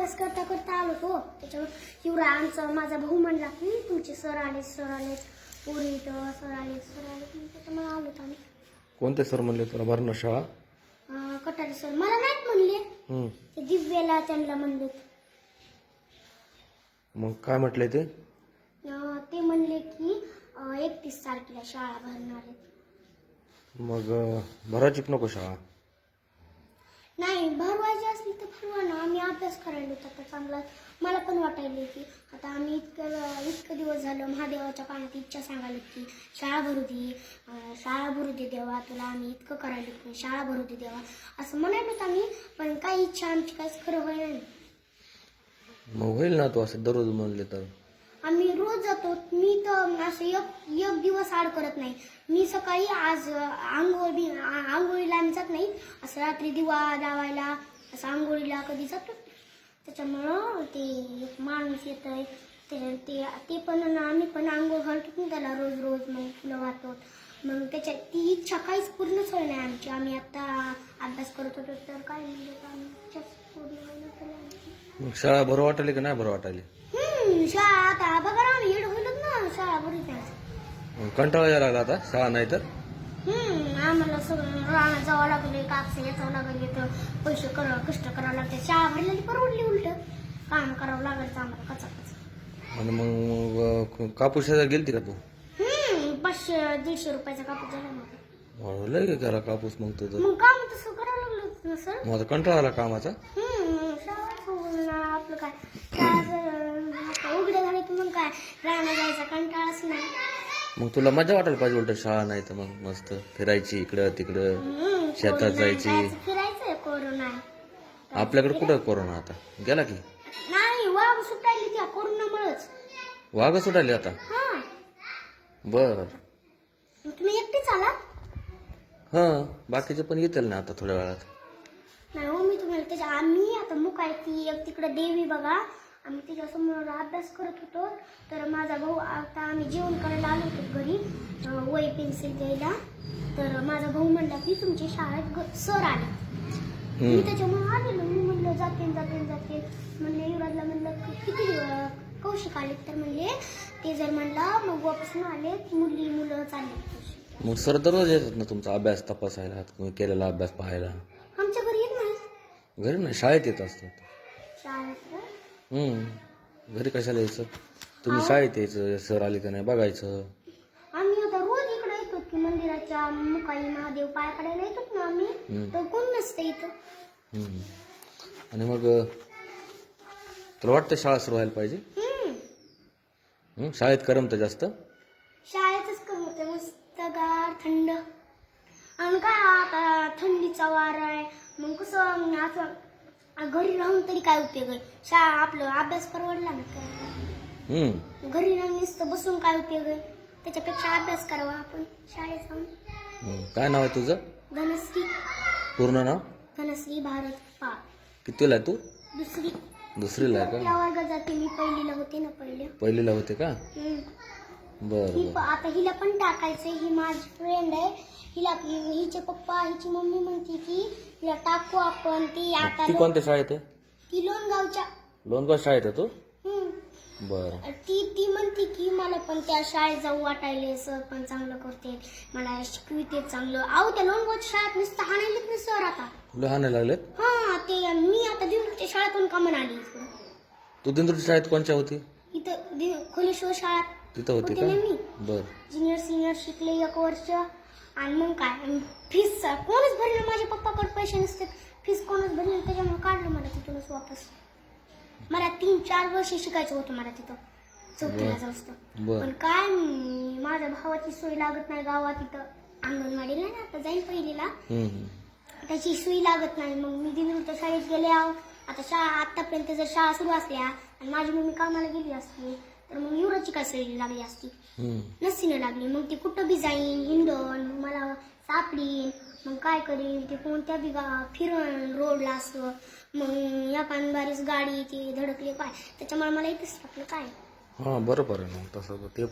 अभ्यास करता करता आलो तो. त्याच्यावर युवरा आमचा माझा भाऊ म्हणला की तुमचे सर आले सर आले पोरी तर सर आले सर आले त्याच्यामुळे आलो होतो आम्ही. कोणते सर म्हणले तुला? भरणं शाळा अं, कटारे सर मला नाहीत म्हणले. हम्म. ते दिव्याला त्यांना म्हणले मग काय म्हटलंय ते? अं, ते म्हणले की एकतीस तारखेला शाळा भरणार आहेत. मग अं, नको शाळा? नाही भरवायची असली तर भरवा ना. आम्ही अभ्यास करायला होता तर चांगला. मला पण वाटायले की आता आम्ही इतकं इतकं दिवस झालं महादेवाच्या पाण्यात इच्छा सांगायला की शाळा भरू दे. शाळा भरू दे देवा तुला आम्ही इतकं करायला की शाळा भरू दे देवा. असं म्हणायला होतं आम्ही पण काही इच्छा आमची काहीच खरं व्हायला नाही. मग होईल ना तू असं दररोज म्हणले तर? आम्ही रोज जातो. मी तर असं एक एक दिवस आड करत नाही. मी सकाळी आज आंघोळ बी आंघोळीला आम्ही जात नाही. असं रात्री दिवा लावायला असं आंघोळीला कधी जातो. त्याच्यामुळं ते एक माणूस येतं ते ते ते पण आम्ही पण आंघोळ घालतो त्याला रोज रोज मग फुलं वाहतो. मग त्याच्या ती इच्छा काहीच पूर्णच होईल नाही आमची. आम्ही आता अभ्यास करत होतो तर काय म्हणजे आम्ही पूर्ण शाळा बरं वाटायली का नाही बरं वाटायली? शाळा आता बघा ना येड होईलच ना शाळा. मग कंटाळा यायला लागला आता शाळा नाही तर? हम्म आम्हाला सगळं रानात जावं लागले कापसे याचावं लागले तर पैसे करावं कष्ट करावं लागते शाळा भरलेली परवडली उलट. काम करावं लागायचं आम्हाला कचा कचा आणि मग अं, कापूस शेजार गेलती का तू? हम्म पाचशे दीडशे रुपयाचा कापूस झाला माझा अहो, लय गेला कापूस मग तुझं मग काम तसं करावं लागलं ना सर? मग आता कंटाळा आला कामाचा? हम्म शाळा सोडून आपलं काय? शाळा आता उघड्या झाले की मग काय राहण्या जायचा कंटाळाच नाही मग तुला मजा वाटायला पाहिजे उलट शाळा नाही तर मग मस्त फिरायची इकडं तिकडं शेतात जायची. कोरोना. आपल्याकडे कुठं कोरोना आता? गेला की? नाही वाघ सुटायली त्या कोरोनामुळेच. वाघ सुटायले आता? बर. तुम्ही एकटेच आला हा बाकीचे पण येतील ना आता थोड्या वेळात. नाही हो मी तुम्हाला त्याच्या आम्ही आता मुक आहे ती एक तिकडे देवी बघा. आम्ही त्याच्यासमोर अभ्यास करत होतो. तर माझा भाऊ आता आम्ही जेवण करायला आलो होतो घरी वही पेन्सिल द्यायला तर माझा भाऊ म्हणला की तुमच्या शाळेत सर आले. मी. त्याच्यामुळे आलेलो. मी म्हणलं जाते जाते जाते म्हणले युवराजला म्हणलं की किती कौशिक आले तर म्हणले ते जर म्हणलं मग वापसून आले मुली मुलं चालले मग सर दररोज येतात ना तुमचा अभ्यास तपासायला केलेला अभ्यास पाहायला? आमच्या घरी येत नाही घरी नाही शाळेत येत असतात. शाळेत हम्म घरी कशाला यायचं तुम्ही शाळेत यायचं सर आले का नाही बघायचं आम्ही आता रोज इकडे येतो की मंदिराच्या मुकाई महादेव पाय काढायला येतो ना आम्ही. तर कोण नसतं इथं हम्म. आणि मग अं, तुला वाटतं शाळा सुरू व्हायला पाहिजे हम्म. हम्म? शाळेत करमतं जास्त शाळेतच कमी होते मस्त गार थंड आणि काय आता थंडीचा वार आहे मग कसं असं घरी राहून तरी काय उपयोग आहे? शाळा आपलं अभ्यास परवडला ना काय? हम्म. घरी राहून नुसतं बसून काय उपयोग आहे? त्याच्यापेक्षा अभ्यास करावा आपण शाळेत जाऊन. हम्म. काय नाव आहे तुझं? धनश्री. पूर्ण नाव? धनश्री भारत पा कितीला आहे तू? दुसरी. दुसरीला आहे का? या वर्गात जाते मी पहिलीला होते ना पहिले पहिलीला होते का? हम्म. ही बरं. आता हिला पण टाकायचंय ही माझी फ्रेंड आहे. हिला हिचे पप्पा हिची मम्मी म्हणते की हिला टाकू आपण ती आता ती कोणत्या शाळेत आहे? ती लोणगावच्या. लोणगाव शाळेत आहे तू? हम्म. बरं. ती ती म्हणते की मला पण त्या शाळेत जाऊ वाटायले सर पण चांगलं करते. मला शिकविते चांगलं. आहो त्या लोणगावच्या शाळेत नुसतं हाणायलेत ना सर आता. हाणायला लागलेत? हा ते मी आता दिवसाच्या शाळेतून कामं आली इकडं. तू दिंदूरच्या शाळेत कोणच्या होती? इथं दि- खोलेश्वर शाळेत तिथं होती का? बर. ज्युनियर सिनियर शिकले एक वर्ष. आणि मग काय? फीस कोणच भरलं? माझ्या पप्पाकडे पैसे नसते फीस कोणच भरली त्याच्यामुळे काढलं मला तिथूनच वापस. मला तीन चार वर्ष शिकायचं होतं मला तिथं चौथीला पण काय माझ्या भावाची सोय लागत नाही गावात तिथं अंगणवाडीला ना आता जाईल पहिलीला. त्याची सुई लागत नाही. मग मी दिनूरच्या शाळेत गेले आहो आता शाळा आतापर्यंत जर शाळा सुरू असल्या आणि माझी मम्मी कामाला गेली असती तर मग युवराची काय सवय लागली असती. नसतीनं लागली. मग ती कुठं बी जाईन हिंडन मला सापडीन मग काय करीन? ते कोणत्या बी गा फिरण रोडला असं. मग या बारीच गाडी ती धडकली काय त्याच्यामुळे मला इथंच टाकलं काय? हा बरोबर आहे मग तसं ते पण